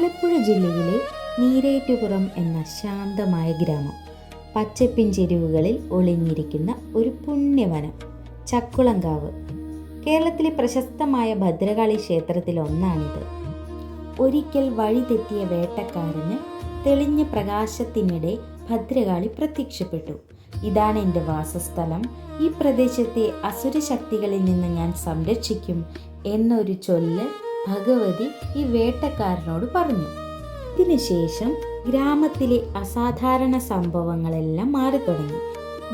ആലപ്പുഴ ജില്ലയിലെ നീരേറ്റുപുറം എന്ന ശാന്തമായ ഗ്രാമം. പച്ചപ്പിൻ ചെരുവുകളിൽ ഒളിഞ്ഞിരിക്കുന്ന ഒരു പുണ്യവനം ചക്കുളങ്കാവ്. കേരളത്തിലെ പ്രശസ്തമായ ഭദ്രകാളി ക്ഷേത്രത്തിലൊന്നാണിത്. ഒരിക്കൽ വഴിതെറ്റിയ വേട്ടക്കാരന് തെളിഞ്ഞ പ്രകാശത്തിനിടെ ഭദ്രകാളി പ്രത്യക്ഷപ്പെട്ടു. ഇതാണ് എന്റെ വാസസ്ഥലം. ഈ പ്രദേശത്തെ അസുരശക്തികളിൽ നിന്ന് ഞാൻ സംരക്ഷിക്കും എന്നൊരു ചൊല്ല് ഭഗവതി ഈ വേട്ടക്കാരനോട് പറഞ്ഞു. ഇതിനുശേഷം ഗ്രാമത്തിലെ അസാധാരണ സംഭവങ്ങളെല്ലാം മാറി തുടങ്ങി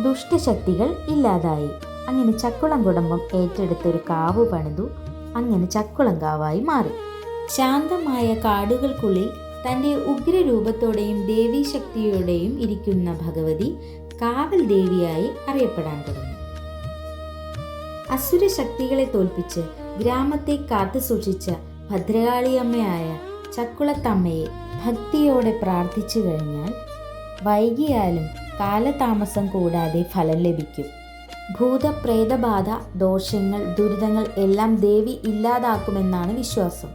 ദുഷ്ടശക്തികൾ ഇല്ലാതായി. അങ്ങനെ ചക്കുളം കുടുംബം ഏറ്റെടുത്തൊരു കാവ് പണിതു അങ്ങനെ ചക്കുളം കാവായി മാറി. ശാന്തമായ കാടുകൾക്കുള്ളിൽ തന്റെ ഉഗ്രരൂപത്തോടെയും ദേവീശക്തിയോടെയും ഇരിക്കുന്ന ഭഗവതി കാവൽ ദേവിയായി അറിയപ്പെടാൻ തുടങ്ങി. അസുരശക്തികളെ തോൽപ്പിച്ച് ഗ്രാമത്തെ കാത്തു സൂക്ഷിച്ച ഭദ്രകാളിയമ്മയായ ചക്കുളത്തമ്മയെ ഭക്തിയോടെ പ്രാർത്ഥിച്ചു കഴിഞ്ഞാൽ വൈകിയാലും കാലതാമസം കൂടാതെ ഫലം ലഭിക്കും. ഭൂതപ്രേതബാധ ദോഷങ്ങൾ ദുരിതങ്ങൾ എല്ലാം ദേവി ഇല്ലാതാക്കുമെന്നാണ് വിശ്വാസം.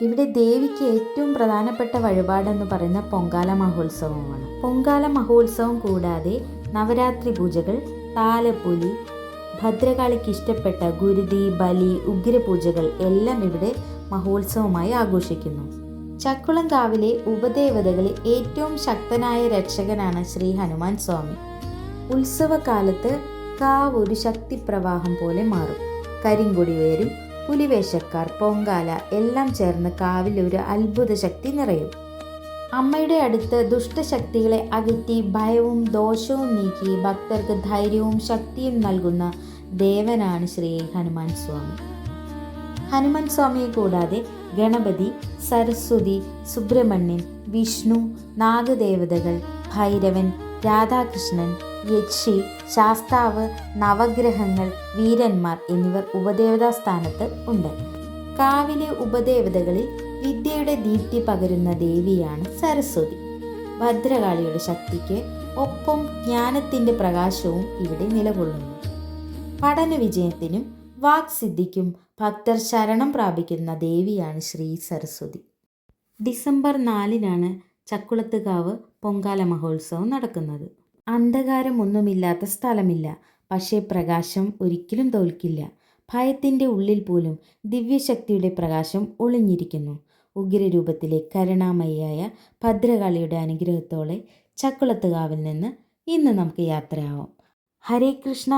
ഇവിടെ ദേവിക്ക് ഏറ്റവും പ്രധാനപ്പെട്ട വഴിപാടെന്ന് പറയുന്ന പൊങ്കാല മഹോത്സവമാണ്. പൊങ്കാല മഹോത്സവം കൂടാതെ നവരാത്രി പൂജകൾ താലപ്പൊലി ഭദ്രകാളിക്ക് ഇഷ്ടപ്പെട്ട ഗുരുതി ബലി ഉഗ്രപൂജകൾ എല്ലാം ഇവിടെ മഹോത്സവമായി ആഘോഷിക്കുന്നു. ചക്കുളംകാവിലെ ഉപദേവതകളിൽ ഏറ്റവും ശക്തനായ രക്ഷകനാണ് ശ്രീ ഹനുമാൻ സ്വാമി. ഉത്സവകാലത്ത് കാവ് ഒരു ശക്തിപ്രവാഹം പോലെ മാറും. കരിങ്കൊടി വേരും പുലിവേഷക്കാർ പൊങ്കാല എല്ലാം ചേർന്ന് കാവിൽ ഒരു അത്ഭുത ശക്തി നിറയും. അമ്മയുടെ അടുത്ത് ദുഷ്ടശക്തികളെ അകറ്റി ഭയവും ദോഷവും നീക്കി ഭക്തർക്ക് ധൈര്യവും ശക്തിയും നൽകുന്ന ദേവനാണ് ശ്രീ ഹനുമാൻ സ്വാമി. ഹനുമാൻ സ്വാമിയെ കൂടാതെ ഗണപതി സരസ്വതി സുബ്രഹ്മണ്യൻ വിഷ്ണു നാഗദേവതകൾ ഭൈരവൻ രാധാകൃഷ്ണൻ യക്ഷി ശാസ്താവ് നവഗ്രഹങ്ങൾ വീരന്മാർ എന്നിവർ ഉപദേവതാ സ്ഥാനത്ത് ഉണ്ട്. കാവിലെ ഉപദേവതകളിൽ വിദ്യയുടെ ദീപ്തി പകരുന്ന ദേവിയാണ് സരസ്വതി. ഭദ്രകാളിയുടെ ശക്തിക്ക് ഒപ്പം ജ്ഞാനത്തിന്റെ പ്രകാശവും ഇവിടെ നിലകൊള്ളുന്നു. പഠന വിജയത്തിനും വാക്സിദ്ധിക്കും ഭക്തർ ശരണം പ്രാപിക്കുന്ന ദേവിയാണ് ശ്രീ സരസ്വതി. ഡിസംബർ നാലിനാണ് ചക്കുളത്തുകാവ് പൊങ്കാല മഹോത്സവം നടക്കുന്നത്. അന്ധകാരമൊന്നുമില്ലാത്ത സ്ഥലമില്ല. പക്ഷേ പ്രകാശം ഒരിക്കലും തോൽക്കില്ല. ഭയത്തിന്റെ ഉള്ളിൽ പോലും ദിവ്യശക്തിയുടെ പ്രകാശം ഒളിഞ്ഞിരിക്കുന്നു. ഉഗ്രരൂപത്തിലെ കരുണാമയിയായ ഭദ്രകാളിയുടെ അനുഗ്രഹത്തോടെ ചക്കുളത്തുകാവിൽ നിന്ന് ഇന്ന് നമുക്ക് യാത്രയാവാം. ഹരേ കൃഷ്ണ.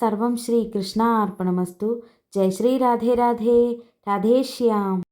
സർവം ശ്രീ കൃഷ്ണ അർപ്പണമസ്തു ജയ ശ്രീ രാധേ രാധേ. രാധേശ്യാം